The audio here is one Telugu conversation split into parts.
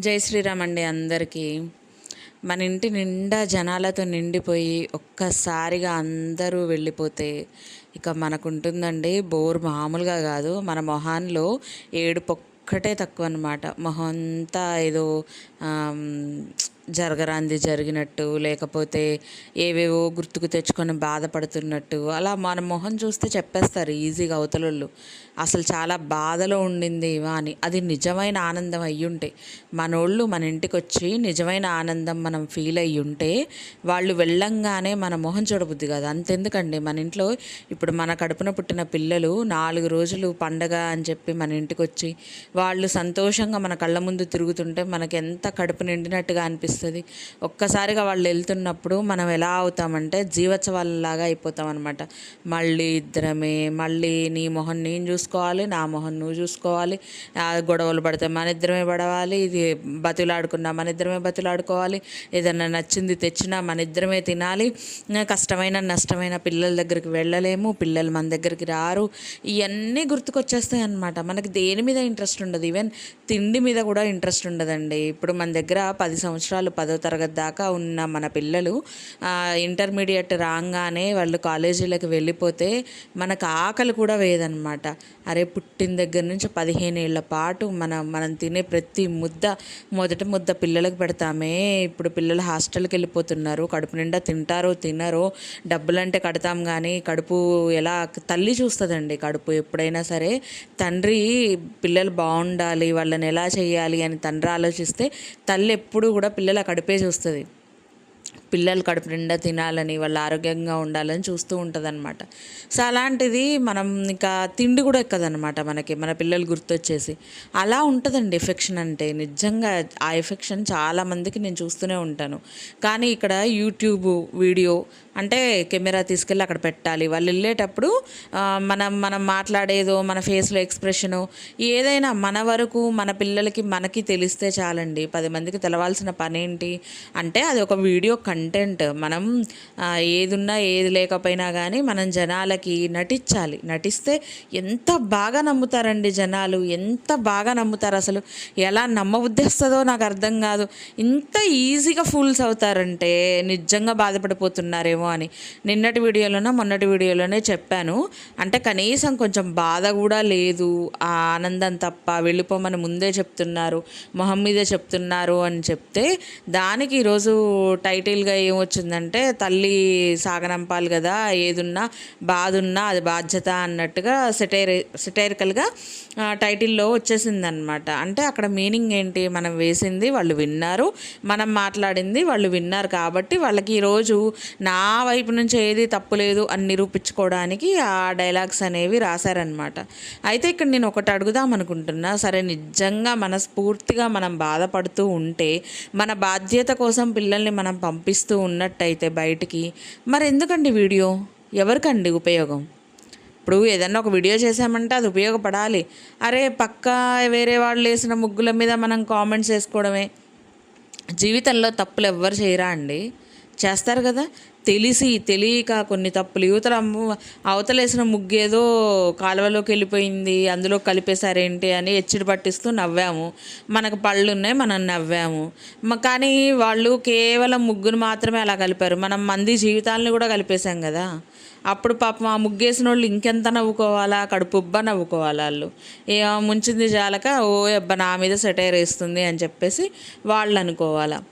జై శ్రీరామ్ అండి అందరికీ. మన ఇంటి నిండా జనాలతో నిండిపోయి ఒక్కసారిగా అందరూ వెళ్ళిపోతే ఇక మనకుంటుందండి బోర్ మామూలుగా కాదు. మన మొహాన్లో ఏడుపు ఒక్కటే తక్కువ అనమాట మొహం అంతా ఏదో జరగరాంది జరిగినట్టు లేకపోతే ఏవేవో గుర్తుకు తెచ్చుకొని బాధపడుతున్నట్టు అలా మన మొహం చూస్తే చెప్పేస్తారు ఈజీగా అవతలోళ్ళు. అసలు చాలా బాధలో ఉండింది ఇవా అని అది నిజమైన ఆనందం అయ్యుంటే మనోళ్ళు మన ఇంటికి వచ్చి నిజమైన ఆనందం మనం ఫీల్ అయ్యి ఉంటే వాళ్ళు వెళ్ళంగానే మన మొహం చూడబుద్ది కాదు. అంతెందుకండి మన ఇంట్లో ఇప్పుడు మన కడుపున పుట్టిన పిల్లలు నాలుగు రోజులు పండగ అని చెప్పి మన ఇంటికి వచ్చి వాళ్ళు సంతోషంగా మన కళ్ళ ముందు తిరుగుతుంటే మనకి ఎంత కడుపు నిండినట్టుగా అనిపిస్తుంది. ఒక్కసారిగా వాళ్ళు వెళ్తున్నప్పుడు మనం ఎలా అవుతామంటే జీవోత్సవాలలాగా అయిపోతాం అనమాట మళ్ళీ ఇద్దరమే మళ్ళీ నీ మొహం నేను చూసుకోవాలి నా మొహం నువ్వు చూసుకోవాలి గొడవలు పడితే మన ఇద్దరమే పడవాలి ఇది బతులాడుకున్నా మన ఇద్దరమే బతులాడుకోవాలి ఏదన్నా నచ్చింది తెచ్చినా మన ఇద్దరమే తినాలి కష్టమైన నష్టమైన పిల్లల దగ్గరికి వెళ్ళలేము పిల్లలు మన దగ్గరికి రారు ఇవన్నీ గుర్తుకొచ్చేస్తాయి అనమాట మనకి దేని మీద ఇంట్రెస్ట్ ఉండదు. ఈవెన్ తిండి మీద కూడా ఇంట్రెస్ట్ ఉండదండి. ఇప్పుడు మన దగ్గర పది సంవత్సరాలు పదో తరగతి దాకా ఉన్న మన పిల్లలు ఇంటర్మీడియట్ రాగానే వాళ్ళు కాలేజీలకు వెళ్ళిపోతే మనకు ఆకలి కూడా వేయదనమాట అరే పుట్టిన దగ్గర నుంచి పదిహేను ఏళ్ళ పాటు మనం మనం తినే ప్రతి ముద్ద మొదటి ముద్ద పిల్లలకు పెడతామే. ఇప్పుడు పిల్లలు హాస్టల్కి వెళ్ళిపోతున్నారు కడుపు నిండా తింటారో తినరో డబ్బులంటే కడతాం కానీ కడుపు ఎలా తల్లి చూస్తుందండి కడుపు. ఎప్పుడైనా సరే తండ్రి పిల్లలు బాగుండాలి వాళ్ళని ఎలా చేయాలి అని తండ్రి ఆలోచిస్తే తల్లి ఎప్పుడు కూడా పిల్లలు కడుపే చూస్తుంది. పిల్లలు కడుపు నిండా తినాలని వాళ్ళు ఆరోగ్యంగా ఉండాలని చూస్తూ ఉంటుందన్నమాట. సో అలాంటిది మనం ఇంకా తిండి కూడా ఎక్కదనమాట మనకి మన పిల్లలు గుర్తొచ్చేసి. అలా ఉంటుందండి ఎఫెక్షన్ అంటే. నిజంగా ఆ ఎఫెక్షన్ చాలామందికి నేను చూస్తూనే ఉంటాను. కానీ ఇక్కడ యూట్యూబ్ వీడియో అంటే కెమెరా తీసుకెళ్ళి అక్కడ పెట్టాలి. వాళ్ళు వెళ్ళేటప్పుడు మనం మనం మాట్లాడేదో మన ఫేస్లో ఎక్స్ప్రెషను ఏదైనా మన వరకు మన పిల్లలకి మనకి తెలిస్తే చాలండి. పది మందికి తెలవాల్సిన పని ఏంటి అంటే అది ఒక వీడియో కంటెంట్. మనం ఏదున్నా ఏది ఉన్నా ఏది లేకపోయినా కానీ మనం జనాలకి నటించాలి. నటిస్తే ఎంత బాగా నమ్ముతారండి జనాలు. ఎంత బాగా నమ్ముతారు అసలు. ఎలా నమ్మబుద్ధిస్తుందో నాకు అర్థం కాదు. ఇంత ఈజీగా ఫూల్స్ అవుతారంటే నిజంగా బాధపడిపోతున్నారేమో అని. నిన్నటి వీడియోలోనో మొన్నటి వీడియోలోనే చెప్పాను. అంటే కనీసం కొంచెం బాధ కూడా లేదు. ఆ ఆనందం తప్ప వెళ్ళిపోమని ముందే చెప్తున్నారు. మొహం మీదే చెప్తున్నారు అని చెప్తే దానికి ఈరోజు టైటిల్గా ఏమొచ్చిందంటే తల్లి సాగనంపాలి కదా ఏదున్నా బాధ ఉన్నా అది బాధ్యత అన్నట్టుగా సెటైర్ సెటైరికల్గా టైటిల్లో వచ్చేసిందనమాట అంటే అక్కడ మీనింగ్ ఏంటి? మనం వేసింది వాళ్ళు విన్నారు. మనం మాట్లాడింది వాళ్ళు విన్నారు కాబట్టి వాళ్ళకి ఈరోజు నా వైపు నుంచి ఏది తప్పు లేదు అని నిరూపించుకోవడానికి ఆ డైలాగ్స్ అనేవి రాశారనమాట అయితే ఇక్కడ నేను ఒకటి అడుగుదాం అనుకుంటున్నా. సరే నిజంగా మనస్ఫూర్తిగా మనం బాధపడుతూ ఉంటే మన బాధ్యత కోసం పిల్లల్ని మనం పంపిస్తూ ఉన్నట్టయితే బయటికి మరి ఎందుకండి వీడియో? ఎవరికండి ఉపయోగం? ఇప్పుడు ఏదన్నా ఒక వీడియో చేసామంటే అది ఉపయోగపడాలి. అరే పక్క వేరే వాళ్ళు వేసిన ముగ్గుల మీద మనం కామెంట్స్ వేసుకోవడమే. జీవితంలో తప్పులు ఎవ్వరు చేయరా అండి? చేస్తారు కదా. తెలిసి తెలియక కొన్ని తప్పులు. యువతల అమ్మ- అవతలేసిన ముగ్గేదో కాలువలోకి వెళ్ళిపోయింది అందులో కలిపేశారేంటి అని ఎచ్చిడి పట్టిస్తూ నవ్వాము. మనకు పళ్ళు ఉన్నాయి మనం నవ్వాము కానీ వాళ్ళు కేవలం ముగ్గును మాత్రమే అలా కలిపారు. మనం మంది జీవితాలను కూడా కలిపేశాం కదా. అప్పుడు పాపం ఆ ముగ్గేసిన వాళ్ళు ఇంకెంత నవ్వుకోవాలా? కడుపుబ్బా నవ్వుకోవాలా వాళ్ళు? ఏ ముంచింది జాలక ఓ అబ్బా నా మీద సెటైర్ వేస్తుంది అని చెప్పేసి వాళ్ళు అనుకోవాలా.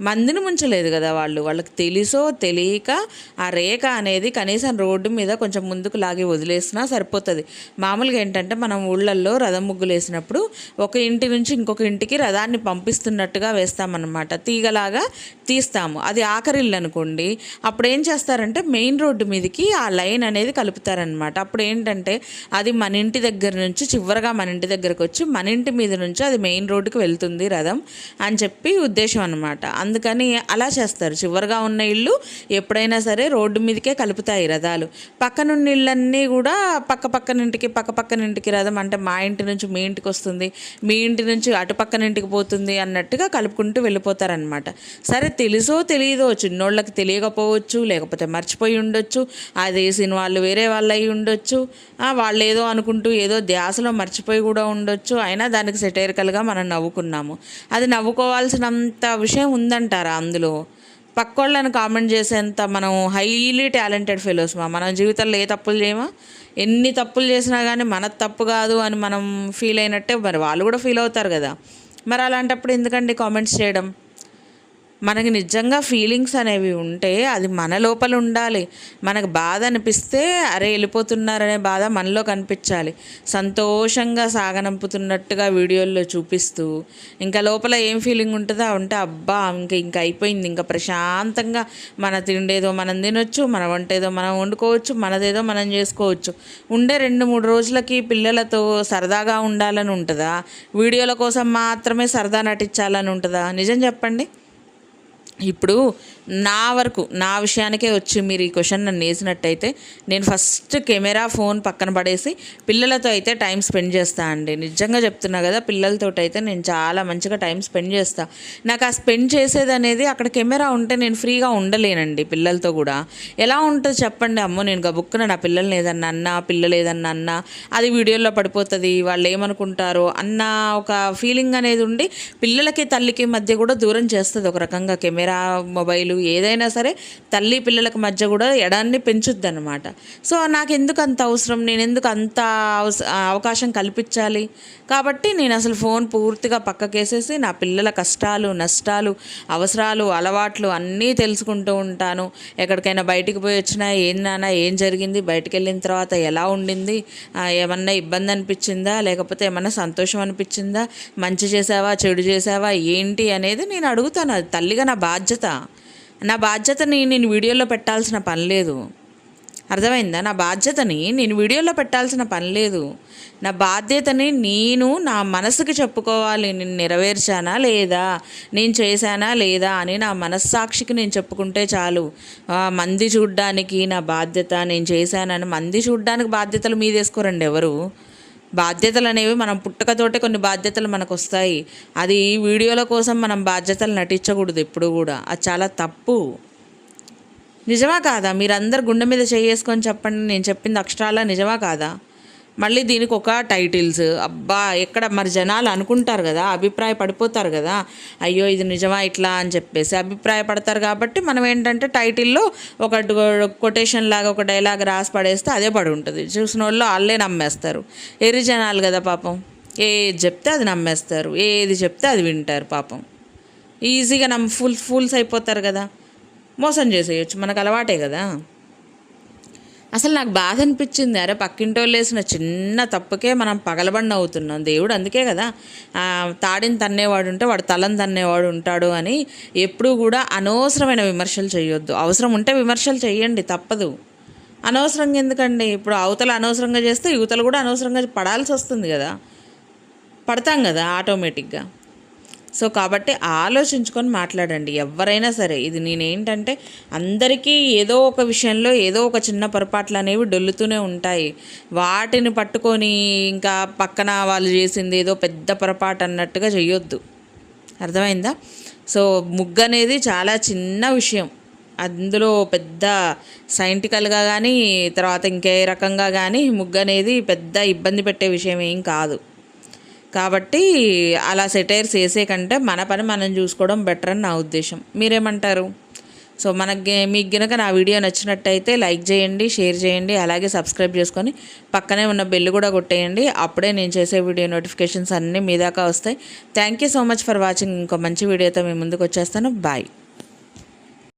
మందిని ముంచలేదు కదా వాళ్ళు. వాళ్ళకి తెలుసో తెలియక ఆ రేఖ అనేది కనీసం రోడ్డు మీద కొంచెం ముందుకు లాగి వదిలేసినా సరిపోతుంది. మామూలుగా ఏంటంటే మనం ఊళ్ళల్లో రథం ముగ్గులు వేసినప్పుడు ఒక ఇంటి నుంచి ఇంకొక ఇంటికి రథాన్ని పంపిస్తున్నట్టుగా వేస్తామన్నమాట. తీగలాగా తీస్తాము. అది ఆఖరిల్లు అనుకోండి అప్పుడు ఏం చేస్తారంటే మెయిన్ రోడ్డు మీదకి ఆ లైన్ అనేది కలుపుతారనమాట అప్పుడు ఏంటంటే అది మన ఇంటి దగ్గర నుంచి చివరిగా మన ఇంటి దగ్గరకు వచ్చి మన ఇంటి మీద నుంచి అది మెయిన్ రోడ్డుకి వెళ్తుంది రథం అని చెప్పి ఉద్దేశం అనమాట అనమాట అందుకని అలా చేస్తారు. చివరిగా ఉన్న ఇల్లు ఎప్పుడైనా సరే రోడ్డు మీదకే కలుపుతాయి రథాలు. పక్కనున్న ఇళ్ళన్నీ కూడా పక్క పక్కనింటికి పక్క పక్కనింటికి రథం అంటే మా ఇంటి నుంచి మీ ఇంటికి వస్తుంది మీ ఇంటి నుంచి అటు పక్కనింటికి పోతుంది అన్నట్టుగా కలుపుకుంటూ వెళ్ళిపోతారనమాట సరే తెలుసో తెలియదో చిన్నోళ్ళకి తెలియకపోవచ్చు లేకపోతే మర్చిపోయి ఉండొచ్చు అది వేసిన వాళ్ళు వేరే వాళ్ళు అయి ఉండొచ్చు వాళ్ళు ఏదో అనుకుంటూ ఏదో ధ్యాసలో మర్చిపోయి కూడా ఉండొచ్చు అయినా దానికి సెటైరికల్గా మనం నవ్వుకున్నాము. అది నవ్వుకోవాల్సినంత విషయం ఉందంటారా అందులో? పక్కోళ్ళని కామెంట్ చేసేంత మనం హైలీ టాలెంటెడ్ ఫెలోస్ మా. మన జీవితంలో ఏ తప్పులు చేయమా? ఎన్ని తప్పులు చేసినా కానీ మన తప్పు కాదు అని మనం ఫీల్ అయినట్టే మరి వాళ్ళు కూడా ఫీల్ అవుతారు కదా. మరి అలాంటప్పుడు ఎందుకండి కామెంట్స్ చేయడం? మనకి నిజంగా ఫీలింగ్స్ అనేవి ఉంటే అది మన లోపల ఉండాలి. మనకు బాధ అనిపిస్తే అరే వెళ్ళిపోతున్నారనే బాధ మనలో కనిపించాలి. సంతోషంగా సాగనంపుతున్నట్టుగా వీడియోల్లో చూపిస్తూ ఇంకా లోపల ఏం ఫీలింగ్ ఉంటుందో ఉంటే అబ్బా ఇంకా ఇంకా అయిపోయింది. ఇంకా ప్రశాంతంగా మన తిండేదో మనం తినొచ్చు మన వంట ఏదో మనం వండుకోవచ్చు మనదేదో మనం చేసుకోవచ్చు. ఉండే రెండు మూడు రోజులకి పిల్లలతో సరదాగా ఉండాలని ఉంటుందా? వీడియోల కోసం మాత్రమే సరదా నటించాలని ఉంటుందా? నిజం చెప్పండి. ఇప్పుడు నా వరకు నా విషయానికే వచ్చి మీరు ఈ క్వశ్చన్ నన్ను వేసినట్టయితే నేను ఫస్ట్ కెమెరా ఫోన్ పక్కన పడేసి పిల్లలతో అయితే టైం స్పెండ్ చేస్తా అండి. నిజంగా చెప్తున్నా కదా పిల్లలతో అయితే నేను చాలా మంచిగా టైం స్పెండ్ చేస్తా. నాకు ఆ స్పెండ్ చేసేది అనేది అక్కడ కెమెరా ఉంటే నేను ఫ్రీగా ఉండలేనండి పిల్లలతో కూడా. ఎలా ఉంటుంది చెప్పండి అమ్మో నేను గబుక్కున నా పిల్లల్ని ఏదన్నా అన్నా పిల్లలు ఏదన్నా అన్నా అది వీడియోలో పడిపోతుంది వాళ్ళు ఏమనుకుంటారో అన్న ఒక ఫీలింగ్ అనేది ఉండి పిల్లలకి తల్లికి మధ్య కూడా దూరం చేస్తుంది ఒక రకంగా కెమెరా. మొబైల్ ఏదైనా సరే తల్లి పిల్లలకి మధ్య కూడా ఎడాన్ని పెంచుద్ది అనమాట సో నాకు ఎందుకు అంత అవసరం? నేను ఎందుకు అంత అవకాశం కల్పించాలి? కాబట్టి నేను అసలు ఫోన్ పూర్తిగా పక్కకేసేసి నా పిల్లల కష్టాలు నష్టాలు అవసరాలు అలవాట్లు అన్నీ తెలుసుకుంటూ ఉంటాను. ఎక్కడికైనా బయటికి పోయి వచ్చినా ఏం నానా ఏం జరిగింది? బయటికి వెళ్ళిన తర్వాత ఎలా ఉండింది? ఏమన్నా ఇబ్బంది అనిపించిందా? లేకపోతే ఏమన్నా సంతోషం అనిపించిందా? మంచి చేసావా? చెడు చేసావా? ఏంటి అనేది నేను అడుగుతాను. తల్లిగా నా బాధ్యత బాధ్యత. నా బాధ్యతని నేను వీడియోలో పెట్టాల్సిన పని లేదు. అర్థమైందా? నా బాధ్యతని నేను వీడియోలో పెట్టాల్సిన పని లేదు. నా బాధ్యతని నేను నా మనసుకి చెప్పుకోవాలి. నేను నెరవేర్చానా లేదా? నేను చేశానా లేదా? అని నా మనస్సాక్షికి నేను చెప్పుకుంటే చాలు. మంది చూడ్డానికి నా బాధ్యత నేను చేశానని మంది చూడ్డానికి బాధ్యతలు మీదేసుకోరండి ఎవరు? బాధ్యతలు అనేవి మనం పుట్టకతోటే కొన్ని బాధ్యతలు మనకు వస్తాయి అది వీడియోల కోసం మనం బాధ్యతలు నటించకూడదు ఎప్పుడు కూడా. అది చాలా తప్పు. నిజమా కాదా? మీరందరు గుండె మీద చేసుకొని చెప్పండి. నేను చెప్పింది అక్షరాల నిజమా కాదా? మళ్ళీ దీనికి ఒక టైటిల్స్. అబ్బా ఎక్కడ మరి జనాలు అనుకుంటారు కదా అభిప్రాయ పడిపోతారు కదా అయ్యో ఇది నిజమా ఇట్లా అని చెప్పేసి అభిప్రాయపడతారు కాబట్టి మనం ఏంటంటే టైటిల్లో ఒక కొటేషన్ లాగా ఒక డైలాగ్ రాసి పడేస్తే అదే పడి ఉంటుంది. చూసిన వాళ్ళు వాళ్ళే నమ్మేస్తారు. ఎరి జనాలు కదా పాపం? ఏది చెప్తే అది నమ్మేస్తారు. ఏది చెప్తే అది వింటారు పాపం. ఈజీగా నమ్మ ఫుల్ ఫుల్స్ అయిపోతారు కదా. మోసం చేసేయచ్చు. మనకు అలవాటే కదా. అసలు నాకు బాధ అనిపించింది. అరే పక్కింటి వాళ్ళు వేసిన చిన్న తప్పుకే మనం పగలబండి అవుతున్నాం. దేవుడు అందుకే కదా తాడిని తన్నేవాడు ఉంటే వాడు తలని తన్నేవాడు ఉంటాడు అని ఎప్పుడూ కూడా అనవసరమైన విమర్శలు చేయొద్దు. అవసరం ఉంటే విమర్శలు చేయండి తప్పదు. అనవసరంగా ఎందుకండి? ఇప్పుడు అవతల అనవసరంగా చేస్తే యువతలు కూడా అనవసరంగా పడాల్సి వస్తుంది కదా. పడతాం కదా ఆటోమేటిక్గా. సో కాబట్టి ఆలోచించుకొని మాట్లాడండి. ఎవరైనా సరే ఇది నేనేంటంటే అందరికీ ఏదో ఒక విషయంలో ఏదో ఒక చిన్న పొరపాట్లు అనేవి డొల్లుతూనే ఉంటాయి. వాటిని పట్టుకొని ఇంకా పక్కన వాళ్ళు చేసింది ఏదో పెద్ద పొరపాటు అన్నట్టుగా చేయొద్దు అర్థమైందా? సో ముగ్గు అనేది చాలా చిన్న విషయం. అందులో పెద్ద సైంటికల్గా కానీ తర్వాత ఇంకే రకంగా కానీ ముగ్గు అనేది పెద్ద ఇబ్బంది పెట్టే విషయం ఏం కాదు. కాబట్టి అలా సెటైర్స్ వేసే కంటే మన పని మనం చూసుకోవడం బెటర్ అని నా ఉద్దేశం. మీరేమంటారు? సో మనకి మీకు గినక నా వీడియో నచ్చినట్టయితే లైక్ చేయండి షేర్ చేయండి అలాగే సబ్స్క్రైబ్ చేసుకొని పక్కనే ఉన్న బెల్ కూడా కొట్టేయండి. అప్పుడే నేను చేసే వీడియో నోటిఫికేషన్స్ అన్నీ మీ దాకా వస్తాయి. Thank you so much for watching ఇంకో మంచి వీడియోతో మీ ముందుకు వచ్చేస్తాను. బాయ్